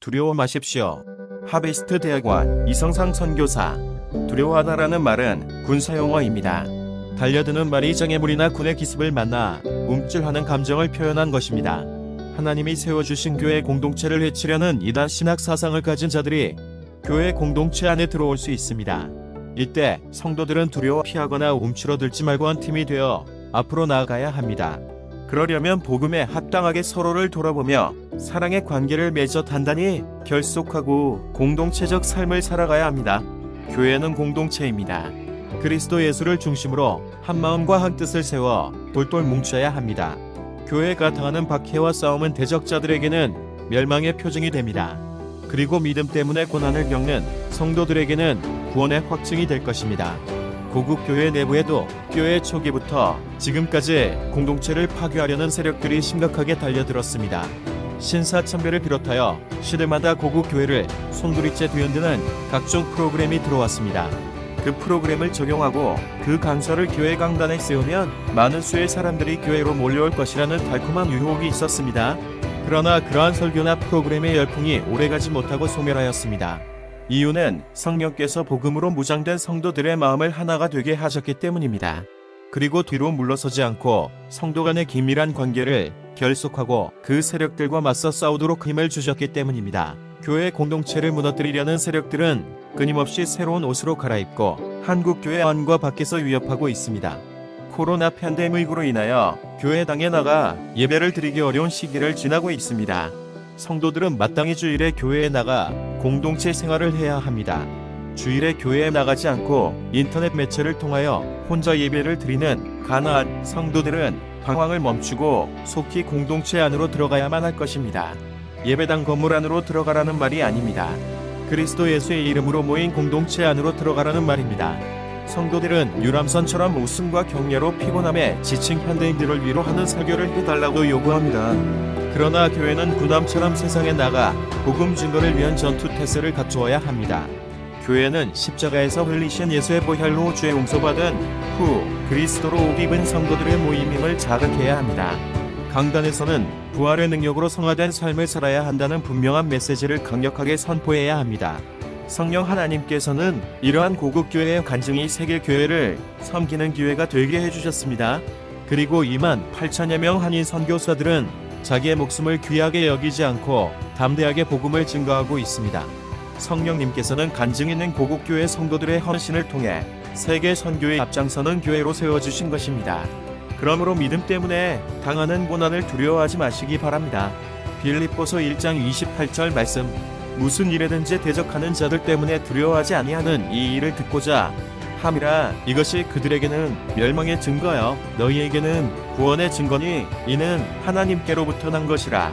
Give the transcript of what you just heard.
두려워 마십시오. 하베스트 대학원 이성상 선교사 두려워하다라는 말은 군사 용어입니다. 달려드는 말이 장애물이나 군의 기습을 만나 움찔하는 감정을 표현한 것입니다. 하나님이 세워주신 교회 공동체를 해치려는 이단 신학 사상을 가진 자들이 교회 공동체 안에 들어올 수 있습니다. 이때 성도들은 두려워 피하거나 움츠러들지 말고 한 팀이 되어 앞으로 나아가야 합니다. 그러려면 복음에 합당하게 서로를 돌아보며 사랑의 관계를 맺어 단단히 결속하고 공동체적 삶을 살아가야 합니다. 교회는 공동체입니다. 그리스도 예수를 중심으로 한 마음과 한 뜻을 세워 돌돌 뭉쳐야 합니다. 교회가 당하는 박해와 싸움은 대적자들에게는 멸망의 표징이 됩니다. 그리고 믿음 때문에 고난을 겪는 성도들에게는 구원의 확증이 될 것입니다. 고국 교회 내부에도 교회 초기부터 지금까지 공동체를 파괴하려는 세력들이 심각하게 달려들었습니다. 신사참배를 비롯하여 시대마다 고국 교회를 손부리째 뒤흔드는 각종 프로그램이 들어왔습니다. 그 프로그램을 적용하고 그 강서를 교회 강단에 세우면 많은 수의 사람들이 교회로 몰려올 것이라는 달콤한 유혹이 있었습니다. 그러나 그러한 설교나 프로그램의 열풍이 오래가지 못하고 소멸하였습니다. 이유는 성령께서 복음으로 무장된 성도들의 마음을 하나가 되게 하셨기 때문입니다. 그리고 뒤로 물러서지 않고 성도 간의 긴밀한 관계를 결속하고 그 세력들과 맞서 싸우도록 힘을 주셨기 때문입니다. 교회 공동체를 무너뜨리려는 세력들은 끊임없이 새로운 옷으로 갈아입고 한국 교회 안과 밖에서 위협하고 있습니다. 코로나 팬데믹으로 인하여 교회당에 나가 예배를 드리기 어려운 시기를 지나고 있습니다. 성도들은 마땅히 주일에 교회에 나가 공동체 생활을 해야 합니다. 주일에 교회에 나가지 않고 인터넷 매체를 통하여 혼자 예배를 드리는 가나안 성도들은 방황을 멈추고 속히 공동체 안으로 들어가야만 할 것입니다. 예배당 건물 안으로 들어가라는 말이 아닙니다. 그리스도 예수의 이름으로 모인 공동체 안으로 들어가라는 말입니다. 성도들은 유람선처럼 웃음과 격려로 피곤함에 지친 현대인들을 위로하는 설교를 해달라고 요구합니다. 그러나 교회는 구남처럼 세상에 나가 복음 증거를 위한 전투 태세를 갖추어야 합니다. 교회는 십자가에서 흘리신 예수의 보혈로 죄 용서받은 후 그리스도로 옷 입은 성도들의 모임임을 자각해야 합니다. 강단에서는 부활의 능력으로 성화된 삶을 살아야 한다는 분명한 메시지를 강력하게 선포해야 합니다. 성령 하나님께서는 이러한 고급 교회의 간증이 세계 교회를 섬기는 기회가 되게 해주셨습니다. 그리고 2만 8천여 명 한인 선교사들은 자기의 목숨을 귀하게 여기지 않고 담대하게 복음을 증거하고 있습니다. 성령님께서는 간증 있는 고국 교회 성도들의 헌신을 통해 세계 선교에 앞장서는 교회로 세워주신 것입니다. 그러므로 믿음 때문에 당하는 고난을 두려워하지 마시기 바랍니다. 빌립보서 1장 28절 말씀 무슨 일에든지 대적하는 자들 때문에 두려워하지 아니하는 이 일을 듣고자 함이라 이것이 그들에게는 멸망의 증거여 너희에게는 구원의 증거니 이는 하나님께로부터 난 것이라